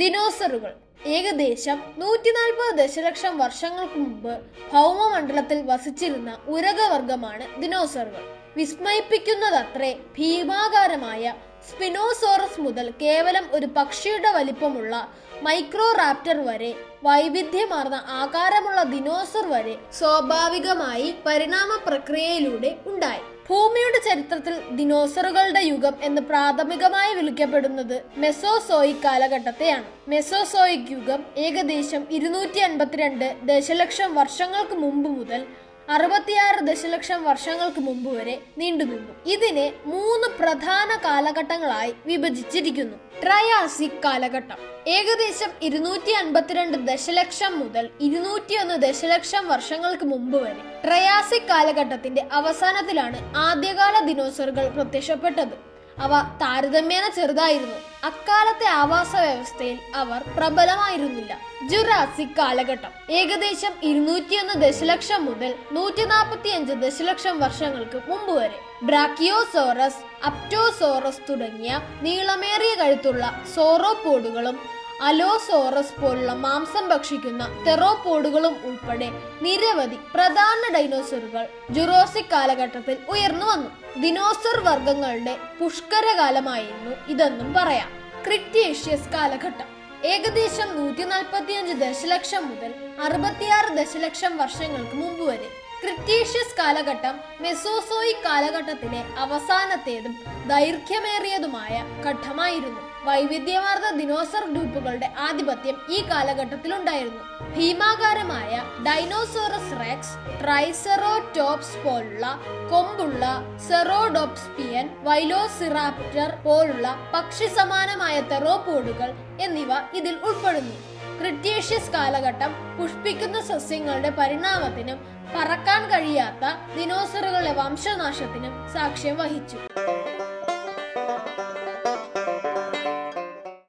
ദിനോസറുകൾ. ഏകദേശം നൂറ്റി നാൽപ്പത് ദശലക്ഷം വർഷങ്ങൾക്ക് മുമ്പ് ഭൗമമണ്ഡലത്തിൽ വസിച്ചിരുന്ന ഉരകവർഗമാണ് ദിനോസറുകൾ. വിസ്മയിപ്പിക്കുന്നതത്രേ ഭീമാകാരമായ സ്പിനോസോറസ് മുതൽ കേവലം ഒരു പക്ഷിയുടെ വലിപ്പമുള്ള മൈക്രോറാപ്റ്റർ വരെ വൈവിധ്യമാർന്ന ആകാരമുള്ള ദിനോസർ വരെ സ്വാഭാവികമായി പരിണാമ പ്രക്രിയയിലൂടെ ഉണ്ടായി. ഭൂമിയുടെ ചരിത്രത്തിൽ ദിനോസറുകളുടെ യുഗം എന്ന് പ്രാഥമികമായി വിളിക്കപ്പെടുന്നത് മെസോസോയിക് കാലഘട്ടത്തെയാണ്. മെസോസോയിക് യുഗം ഏകദേശം ഇരുന്നൂറ്റി അൻപത്തിരണ്ട് ദശലക്ഷം വർഷങ്ങൾക്ക് മുമ്പ് മുതൽ അറുപത്തിയാറ് ദശലക്ഷം വർഷങ്ങൾക്ക് മുമ്പ് വരെ നീണ്ടുനിന്നു. ഇതിനെ മൂന്ന് പ്രധാന കാലഘട്ടങ്ങളായി വിഭജിച്ചിരിക്കുന്നു. ട്രയാസിക് കാലഘട്ടം. ഏകദേശം ഇരുന്നൂറ്റി അൻപത്തിരണ്ട് ദശലക്ഷം മുതൽ ഇരുന്നൂറ്റിയൊന്ന് ദശലക്ഷം വർഷങ്ങൾക്ക് മുമ്പ് വരെ ട്രയാസിക് കാലഘട്ടത്തിന്റെ അവസാനത്തിലാണ് ആദ്യകാല ദിനോസറുകൾ പ്രത്യക്ഷപ്പെട്ടത്. അവ താരതമ്യേന ചെറുതായിരുന്നു. അക്കാലത്തെ ആവാസ വ്യവസ്ഥയിൽ അവർ പ്രബലമായിരുന്നില്ല. ജുറാസിക് കാലഘട്ടം. ഏകദേശം ഇരുന്നൂറ്റിയൊന്ന് ദശലക്ഷം മുതൽ നൂറ്റി നാൽപ്പത്തിയഞ്ച് ദശലക്ഷം വർഷങ്ങൾക്ക് മുമ്പ് വരെ ബ്രാക്കിയോസോറസ് അപ്റ്റോസോറസ് തുടങ്ങിയ നീളമേറിയ കഴുത്തുള്ള സോറോപോഡുകളും അലോസോറസ് പോലുള്ള മാംസം ഭക്ഷിക്കുന്ന തെറോപോഡുകളും ഉൾപ്പെടെ നിരവധി പ്രധാന ഡൈനോസറുകൾ ജുറോസിക് കാലഘട്ടത്തിൽ ഉയർന്നു വന്നു. ദിനോസർ വർഗങ്ങളുടെ പുഷ്കരകാലമായിരുന്നു ഇതെന്നും പറയാം. ക്രിറ്റേഷ്യസ് കാലഘട്ടം. ഏകദേശം നൂറ്റി നാൽപ്പത്തിയഞ്ച് ദശലക്ഷം മുതൽ അറുപത്തിയാറ് ദശലക്ഷം വർഷങ്ങൾക്ക് മുമ്പ് വരെ ക്രിറ്റീഷ്യസ് കാലഘട്ടം മെസോസോയിക് കാലഘട്ടത്തിലെ അവസാനത്തേതും ദൈർഘ്യമേറിയതുമായ ഘട്ടമായിരുന്നു. വൈവിധ്യമാർന്ന ദിനോസർ ഗ്രൂപ്പുകളുടെ ആധിപത്യം ഈ കാലഘട്ടത്തിലുണ്ടായിരുന്നു. ഭീമാകാരമായ ഡൈനോസോറസ് റെക്സ് ട്രൈസെറോടോപ്സ് പോലുള്ള കൊമ്പുള്ള സെറോഡോപ്സ്പിയൻ വൈലോസിറാപ്റ്റർ പോലുള്ള പക്ഷി സമാനമായ തെറോപോഡുകൾ എന്നിവ ഇതിൽ ഉൾപ്പെടുന്നു. ക്രിറ്റേഷ്യസ് കാലഘട്ടം പുഷ്പിക്കുന്ന സസ്യങ്ങളുടെ പരിണാമത്തിനും പറക്കാൻ കഴിയാത്ത ദിനോസറുകളുടെ വംശനാശത്തിനും സാക്ഷ്യം വഹിച്ചു.